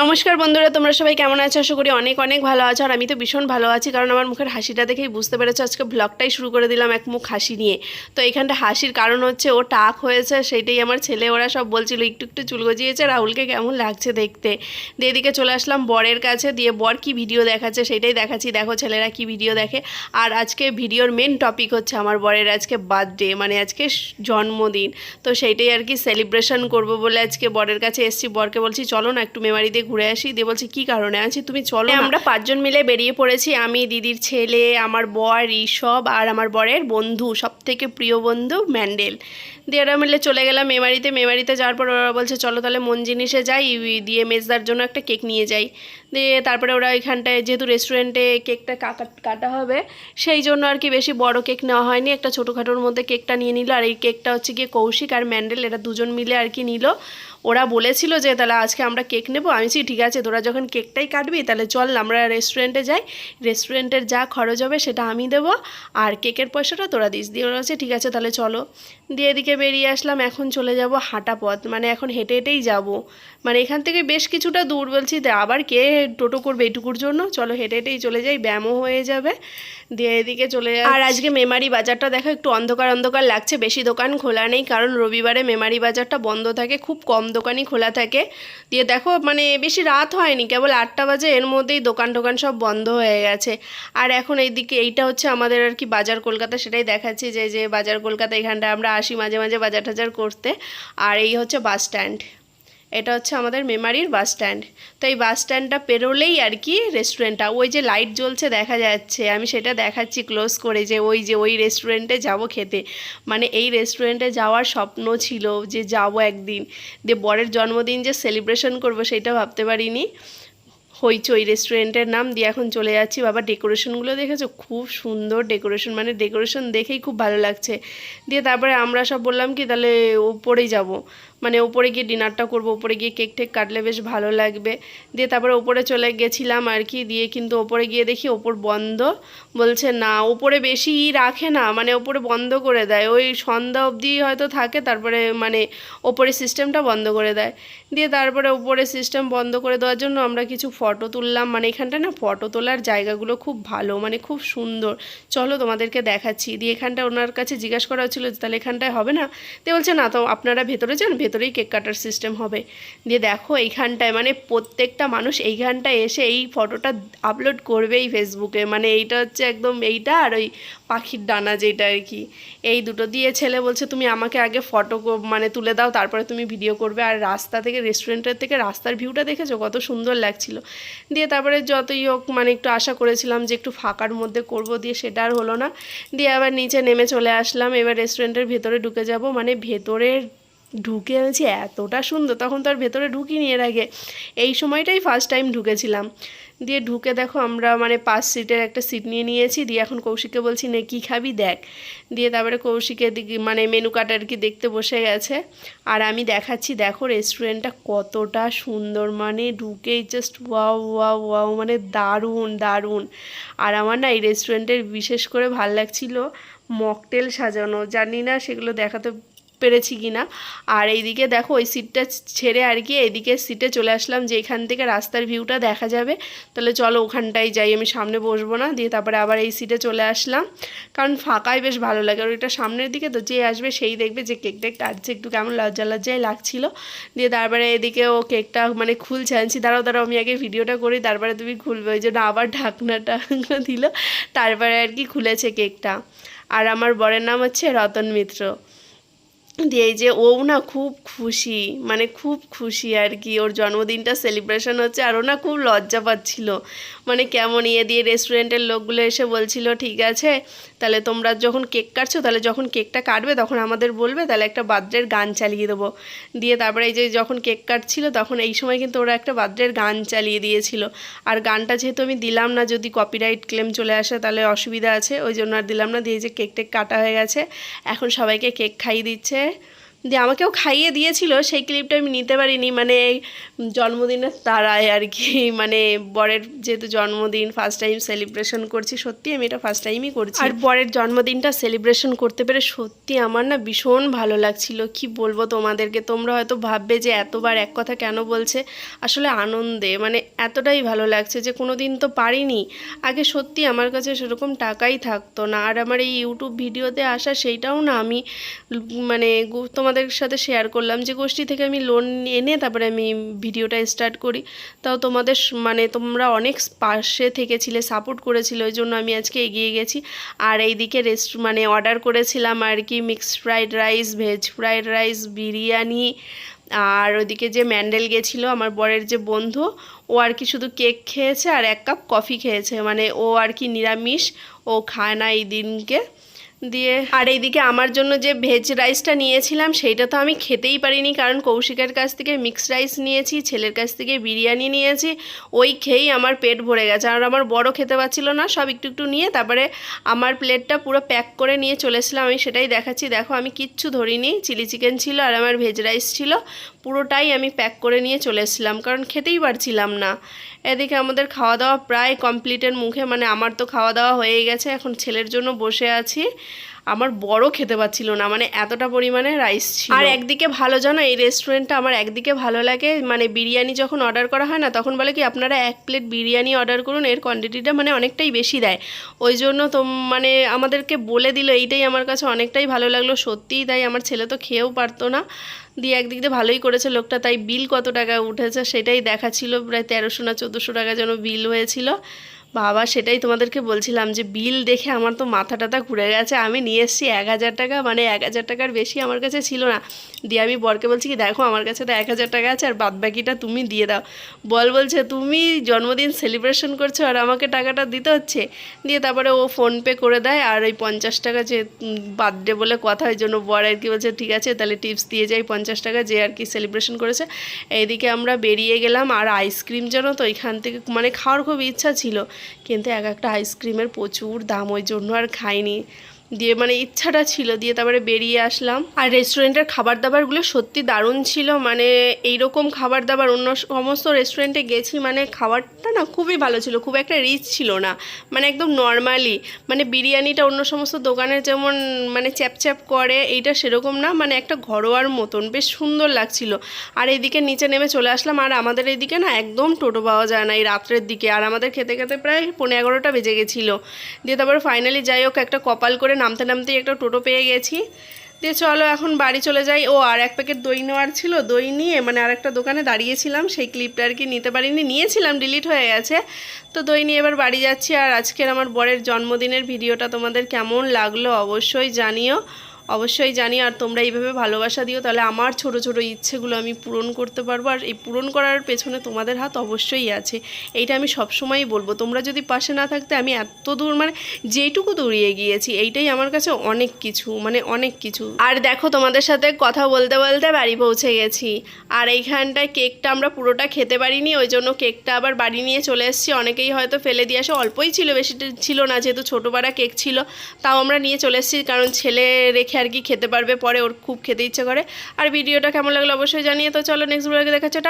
নমস্কার বন্ধুরা, তোমরা সবাই কেমন আছো? আশা করি অনেক অনেক ভালো আছো আর আমি তো ভীষণ ভালো আছি কারণ আমার মুখের হাসিটা দেখেই বুঝতে পেরেছ, আজকে ব্লগটাই শুরু করে দিলাম এক মুখ হাসি নিয়ে। তো এখানটা হাসির কারণ হচ্ছে ও টাক হয়েছে, সেইটাই আমার ছেলে, ওরা সব বলছিল, একটু একটু চুল গজিয়েছে, রাহুলকে কেমন লাগছে দেখতে? দিয়ে এদিকে চলে আসলাম বরের কাছে, দিয়ে বর কি ভিডিও দেখাচ্ছে সেটাই দেখাচ্ছি, দেখো ছেলেরা কি ভিডিও দেখে। আর আজকে ভিডিওর মেন টপিক হচ্ছে আমার বরের আজকে বার্থডে মানে আজকে জন্মদিন। তো সেইটাই আর কি সেলিব্রেশন করব বলে আজকে বরের কাছে এসছি। বরকে বলছি, চলো না একটু মেমারি দিয়ে ঘুরে আসি দিয়ে বলছি কি কারণে? আছি তুমি চলো আমরা পাঁচজন মিলে বেরিয়ে পড়েছি। আমি দিদির ছেলে আমার বর ঋষভ আর আমার বরের বন্ধু সব থেকে প্রিয় বন্ধু ম্যান্ডেল। দিয়ে ওরা মিলে চলে গেলাম মেমারিতে। মেমারিতে যাওয়ার পর ওরা বলছে চলো তাহলে মন জিনিসে যাই দিয়ে মেজদার জন্য একটা কেক নিয়ে যাই। দিয়ে তারপরে ওরা ওইখানটায় যেহেতু রেস্টুরেন্টে কেকটা কাকা- কাটা হবে সেই জন্য আর কি বেশি বড় কেক নেওয়া হয়নি। একটা ছোটোখাটোর মধ্যে কেকটা নিয়ে নিল। আর এই কেকটা হচ্ছে গিয়ে কৌশিক আর ম্যান্ডেল এরা দুজন মিলে আর কি নিল। ওরা বলেছিল যে তাহলে আজকে আমরা কেক নেব। আমি বলছি, ঠিক আছে তোরা যখন কেকটাই কাটবি তাহলে চল আমরা রেস্টুরেন্টে যাই। রেস্টুরেন্টের যা খরচ হবে সেটা আমি দেবো। আর কেকের পয়সাটা তোরা দিস। দিয়ে ওরা ঠিক আছে তাহলে চলো। দিয়ে এদিকে বেরিয়ে আসলাম এখন চলে যাব হাঁটা পথ মানে এখন হেঁটে হেঁটেই যাব। মানে এখান থেকে বেশ কিছুটা দূর বলছি আবার কে টোটো করবে এটুকুর জন্য? চলো হেঁটে হেঁটেই চলে যাই ব্যায়ামও হয়ে যাবে। দিয়ে এদিকে চলে যাই আর আজকে মেমারি বাজারটা দেখো একটু অন্ধকার অন্ধকার লাগছে। বেশি দোকান খোলা নেই কারণ রবিবারে মেমারি বাজারটা বন্ধ থাকে খুব কম দোকানই খোলা থাকে। দিয়ে দেখো মানে বেশি রাত হয়নি, কেবল আটটা বাজে, এর মধ্যেই দোকান টোকান সব বন্ধ হয়ে গেছে। আর এখন এইদিকে এইটা হচ্ছে আমাদের আর কি বাজার কলকাতা, সেটাই দেখাচ্ছি যে যে বাজার কলকাতা এখানটা আমরা আসি মাঝে মাঝে বাজার টাজার করতে। আর এই হচ্ছে বাস স্ট্যান্ড। এটা হচ্ছে আমাদের মেমারির বাস স্ট্যান্ড। তো এই বাস স্ট্যান্ডটা পেরোলেই আর কি রেস্টুরেন্টটা ওই যে লাইট জ্বলছে দেখা যাচ্ছে। আমি সেটা দেখাচ্ছি ক্লোজ করে যে ওই যে ওই রেস্টুরেন্টে যাব খেতে। মানে এই রেস্টুরেন্টে যাওয়ার স্বপ্ন ছিল যে যাব একদিন। দিয়ে বরের জন্মদিন যে সেলিব্রেশন করব সেটা ভাবতে পারিনি। হইচই রেস্টুরেন্টের নাম দিয়ে এখন চলে যাচ্ছি। বাবা ডেকোরেশনগুলো দেখেছ? খুব সুন্দর ডেকোরেশন মানে ডেকোরেশন দেখেই খুব ভালো লাগছে। দিয়ে তারপরে আমরা সব বললাম কি, তাহলে ওপরেই যাব। মানে ওপরে গিয়ে ডিনারটা করব ওপরে গিয়ে কেক টেক কাটলে বেশ ভালো লাগবে। দিয়ে তারপরে ওপরে চলে গেছিলাম আর কি, দিয়ে কিন্তু ওপরে গিয়ে দেখি ওপর বন্ধ। বলছে, না, ওপরে বেশি রাখে না মানে ওপরে বন্ধ করে দেয়। ওই সন্ধ্যা অবধি হয়তো থাকে, তারপরে মানে ওপরে সিস্টেমটা বন্ধ করে দেয়। দিয়ে তারপরে ওপরে সিস্টেম বন্ধ করে দেওয়ার জন্য আমরা কিছু ফটো তুললাম। মানে এখানটা না ফটো তোলার জায়গাগুলো খুব ভালো মানে খুব সুন্দর। চলো তোমাদেরকে দেখাচ্ছি। দিয়ে এখানটা ওনার কাছে জিজ্ঞাসা করা হচ্ছিল তাহলে এখানটায় হবে না? দিয়ে বলছে, না, তো আপনারা ভেতরে যান ভেতরেই কেক কাটার সিস্টেম হবে। দিয়ে দেখো এইখানটায় মানে প্রত্যেকটা মানুষ এইখানটায় এসে এই ফটোটা আপলোড করবেই ফেসবুকে। মানে এইটা হচ্ছে একদম এইটা আর ওই পাখির ডানা যেটা আর কি। এই দুটো দিয়ে ছেলে বলছে, তুমি আমাকে আগে ফটো মানে তুলে দাও, তারপরে তুমি ভিডিও করবে। আর রাস্তা থেকে রেস্টুরেন্টের থেকে রাস্তার ভিউটা দেখেছ? কত সুন্দর লাগছিল। দিয়ে তারপরে যতই হোক মানে একটু আশা করেছিলাম যে একটু ফাঁকার মধ্যে করব, দিয়ে সেটা আর হলো না। দিয়ে আবার নিচে নেমে চলে আসলাম। এবার রেস্টুরেন্টের ভেতরে ঢুকে যাব। মানে ভেতরের ঢুকে আছি, এতটা সুন্দর। তখন তো আর ভেতরে ঢুকিনি এর আগে। এই সময়টাই ফার্স্ট টাইম ঢুকেছিলাম। দিয়ে ঢুকে দেখো আমরা মানে পাঁচ সিটের একটা সিট নিয়ে নিয়েছি। দিয়ে এখন কৌশিককে বলছি, নে, কী খাবি দেখ। দিয়ে তারপরে কৌশিকের দিকে মানে মেনু কার্ড আর কি দেখতে বসে গেছে। আর আমি দেখাচ্ছি, দেখো রেস্টুরেন্টটা কতটা সুন্দর। মানে ঢুকেই জাস্ট ওয়াও ওয়াও ওয়াও মানে দারুণ দারুণ। আর আমার না এই রেস্টুরেন্টের বিশেষ করে ভালো লাগছিল মকটেল সাজানো। জানি না সেগুলো দেখাতে পেরেছি কিনা। আর এইদিকে দেখো ওই সিটটা ছেড়ে আর কি এইদিকে সিটে চলে আসলাম যে এখান থেকে রাস্তার ভিউটা দেখা যাবে। তাহলে চলো ওখানটায় যাই, আমি সামনে বসবো না। দিয়ে তারপরে আবার এই সিটে চলে আসলাম। কারণ ফাঁকায় বেশ ভালো লাগে। আর ওইটা সামনের দিকে তো যে আসবে সেই দেখবে যে কেক টেক কাটছে একটু কেমন লজ্জা লজ্জাই লাগছিল। দিয়ে তারপরে এদিকে ও কেকটা মানে খুলছে আনছি। দাঁড়াও দাঁড়াও, আমি আগে ভিডিওটা করি। তারপরে তুমি খুলবে। ওই জন্য আবার ঢাকনাটা দিল। তারপরে আর কি খুলেছে কেকটা। আর আমার বরের নাম হচ্ছে রতন মিত্র। দিয়ে এই যে ও না খুব খুশি মানে খুব খুশি আর কি। ওর জন্মদিনটা সেলিব্রেশন হচ্ছে আর ও না খুব লজ্জা পাচ্ছিলো। মানে কেমন ইয়ে দিয়ে রেস্টুরেন্টের লোকগুলো এসে বলছিল, ঠিক আছে তাহলে তোমরা যখন কেক কাটছো, তাহলে যখন কেকটা কাটবে, তখন আমাদের বলবে, তাহলে একটা বার্থডের গান চালিয়ে দেবো। দিয়ে তারপরে এই যে যখন কেক কাটছিল, তখন এই সময় কিন্তু ওরা একটা বার্থডের গান চালিয়ে দিয়েছিল। আর গানটা যেহেতু আমি দিলাম না, যদি কপিরাইট ক্লেম চলে আসে, তাহলে অসুবিধা আছে, ওই জন্য আর দিলাম না। দিয়ে যে কেক টেক কাটা হয়ে গেছে, এখন সবাইকে কেক খাইয়ে দিচ্ছে। দিয়ে আমাকেও খাইয়ে দিয়েছিল, সেই ক্লিপটা আমি নিতে পারিনি। মানে জন্মদিনের তারায় আর কি মানে বরের যেহেতু জন্মদিন ফার্স্ট টাইম সেলিব্রেশন করছি, সত্যি আমি এটা ফার্স্ট টাইমই করছি। আর বরের জন্মদিনটা সেলিব্রেশন করতে পেরে সত্যি আমার না ভীষণ ভালো লাগছিল। কি বলব তোমাদেরকে? তোমরা হয়তো ভাববে যে এতবার এক কথা কেন বলছে? আসলে আনন্দে মানে এতটাই ভালো লাগছে যে কোনো দিন তো পারিনি। আগে সত্যি আমার কাছে সেরকম টাকাই থাকতো না। আর আমার এই ইউটিউব ভিডিওতে আসা সেইটাও না আমি মানে গো- তোমাদের সাথে শেয়ার করলাম যে গোষ্ঠী থেকে আমি লোন এনে তারপরে আমি ভিডিওটা স্টার্ট করি। তাও তোমাদের মানে তোমরা অনেক পাশে থেকেছিলে সাপোর্ট করেছিলে, ওই জন্য আমি আজকে এগিয়ে গেছি। আর এইদিকে রেস্ট মানে অর্ডার করেছিলাম আর কি mixed fried rice veg fried rice biryani. আর ওদিকে যে ম্যান্ডেল গেছিল, আমার বরের যে বন্ধু, ও আর কি শুধু কেক খেয়েছে আর এক কাপ কফি খেয়েছে। মানে ও আর কি নিরামিষ, ও খায় না এই দিনকে। দিয়ে। আর এইদিকে আমার জন্য যে ভেজ রাইসটা নিয়েছিলাম, সেইটা তো আমি খেতেই পারিনি, কারণ কৌশিকের কাছ থেকে মিক্সড রাইস নিয়েছি, ছেলের কাছ থেকে বিরিয়ানি নিয়েছি, ওই খেয়েই আমার পেট ভরে গেছে। আর আমার বড় খেতে পাচ্ছিল না, সব একটু একটু নিয়ে তারপরে আমার প্লেটটা পুরো প্যাক করে নিয়ে চলেছিলাম আমি সেটাই দেখাচ্ছি, দেখো আমি কিচ্ছু ধরিনি চিলি চিকেন ছিল আর আমার ভেজ রাইস ছিল, পুরোটাই আমি প্যাক করে নিয়ে চলে এসেছিলাম, কারণ খেতেই পারছিলাম না। এদিকে আমাদের খাওয়া দাওয়া প্রায় কমপ্লিটের মুখে মানে আমার তো খাওয়া দাওয়া হয়ে গেছে, এখন ছেলের জন্য বসে আছি। আমার বড় খেতে পাচ্ছিল না মানে এতটা পরিমাণে রাইস ছিল। আর একদিকে ভালো, জানো, এই রেস্টুরেন্টটা আমার একদিকে ভালো লাগে মানে বিরিয়ানি যখন অর্ডার করা হয় না, তখন বলে কি, আপনারা এক প্লেট বিরিয়ানি অর্ডার করুন, এর কোয়ান্টিটিটা মানে অনেকটাই বেশি দেয়। ওই জন্য তো মানে আমাদেরকে বলে দিল, এইটাই আমার কাছে অনেকটাই ভালো লাগল, সত্যিই তাই, আমার ছেলে তো খেয়েও পারতো না। দিয়ে একদিক দিয়ে ভালোই করেছে লোকটা, তাই বিল কত টাকা উঠেছে সেটাই দেখাচ্ছিল, প্রায় তেরোশো না চোদ্দোশো টাকা যেন বিল হয়েছিল। বাবা, সেটাই তোমাদেরকে বলছিলাম যে বিল দেখে আমার তো মাথা টাথা ঘুরে গেছে। আমি নিয়ে এসেছি এক হাজার টাকা মানে এক হাজার টাকার বেশি আমার কাছে ছিল না। দিয়ে আমি বরকে বলছি কি, দেখো, আমার কাছে তো এক হাজার টাকা আছে, আর বাদ বাকিটা তুমি দিয়ে দাও। বল বলছে, তুমি জন্মদিন সেলিব্রেশন করছ আর আমাকে টাকাটা দিতে হচ্ছে? দিয়ে তারপরে ও ফোনপে করে দেয়, আর ওই পঞ্চাশ টাকা যে বার্থডে বলে কথা, ওই জন্য বর আর কি বলছে, ঠিক আছে, তাহলে টিপস দিয়ে যাই, পঞ্চাশ টাকা যে আর কি সেলিব্রেশন করেছে। এইদিকে আমরা বেরিয়ে গেলাম, আর আইসক্রিম যেন তো এখান থেকে মানে খাওয়ার খুব ইচ্ছা ছিল। কিন্তু এক একটা আইসক্রিমের প্রচুর দাম ওই জন্য আর খাইনি। দিয়ে মানে ইচ্ছাটা ছিল দিয়ে তারপরে বেরিয়ে আসলাম। আর রেস্টুরেন্টের খাবার দাবারগুলো সত্যি দারুণ ছিল মানে এইরকম খাবার দাবার অন্য সমস্ত রেস্টুরেন্টে গেছি মানে খাবারটা না খুবই ভালো ছিল, খুব একটা রিচ ছিল না মানে একদম নর্মালি মানে বিরিয়ানিটা অন্য সমস্ত দোকানের যেমন মানে চ্যাপ চ্যাপ করে, এইটা সেরকম না মানে একটা ঘরোয়ার মতন, বেশ সুন্দর লাগছিল। আর এইদিকে নিচে নেমে চলে আসলাম, আর আমাদের এইদিকে না একদম টোটো পাওয়া যায় না এই রাত্রের দিকে, আর আমাদের খেতে খেতে প্রায় পনেরো এগারোটা বেজে গেছিল। দিয়ে তারপরে ফাইনালি যাই হোক, একটা কপাল করে নামতে নামতেই একটা টোটো পেয়ে গেছি। দিয়ে চলো এখন বাড়ি চলে যাই। ও আর এক প্যাকেট দই নেওয়ার ছিল। দই নিয়ে মানে আর একটা দোকানে দাঁড়িয়েছিলাম। সেই ক্লিপটা আর কি নিতে পারিনি। নিয়েছিলাম ডিলিট হয়ে গেছে। তো দই নিয়ে এবার বাড়ি যাচ্ছি। আর আজকের আমার বরের জন্মদিনের ভিডিওটা তোমাদের কেমন লাগল অবশ্যই জানিও। অবশ্যই জানি, আর তোমরা এইভাবে ভালোবাসা দিও, তাহলে আমার ছোট ছোট ইচ্ছেগুলো আমি পূরণ করতে পারব, আর এই পূরণ করার পেছনে তোমাদের হাত অবশ্যই আছে। এইটা আমি সবসময়ই বলব, তোমরা যদি পাশে না থাকতে আমি এত দূর মানে যেইটুকু দৌড়িয়ে গিয়েছি, এইটাই আমার কাছে অনেক কিছু মানে অনেক কিছু। আর দেখো, তোমাদের সাথে কথা বলতে বলতে বাড়ি পৌঁছে গেছি, আর এইখানটায় কেকটা আমরা পুরোটা খেতে পারিনি, ওই জন্য কেকটা আবার বাড়ি নিয়ে চলে এসেছি, অনেকেই হয়তো ফেলে দিয়ে আসে, অল্পই ছিল বেশি ছিল না, যেহেতু ছোটো পাড়া কেক ছিল, তাও আমরা নিয়ে চলে এসেছি, কারণ ছেলে রেখে আর কি খেতে পারবে, পরে ওর খুব খেতে ইচ্ছে করে। আর ভিডিওটা কেমন লাগল অবশ্যই জানিয়ে তো চলো নেক্সট ব্লগে দেখাচ্ছে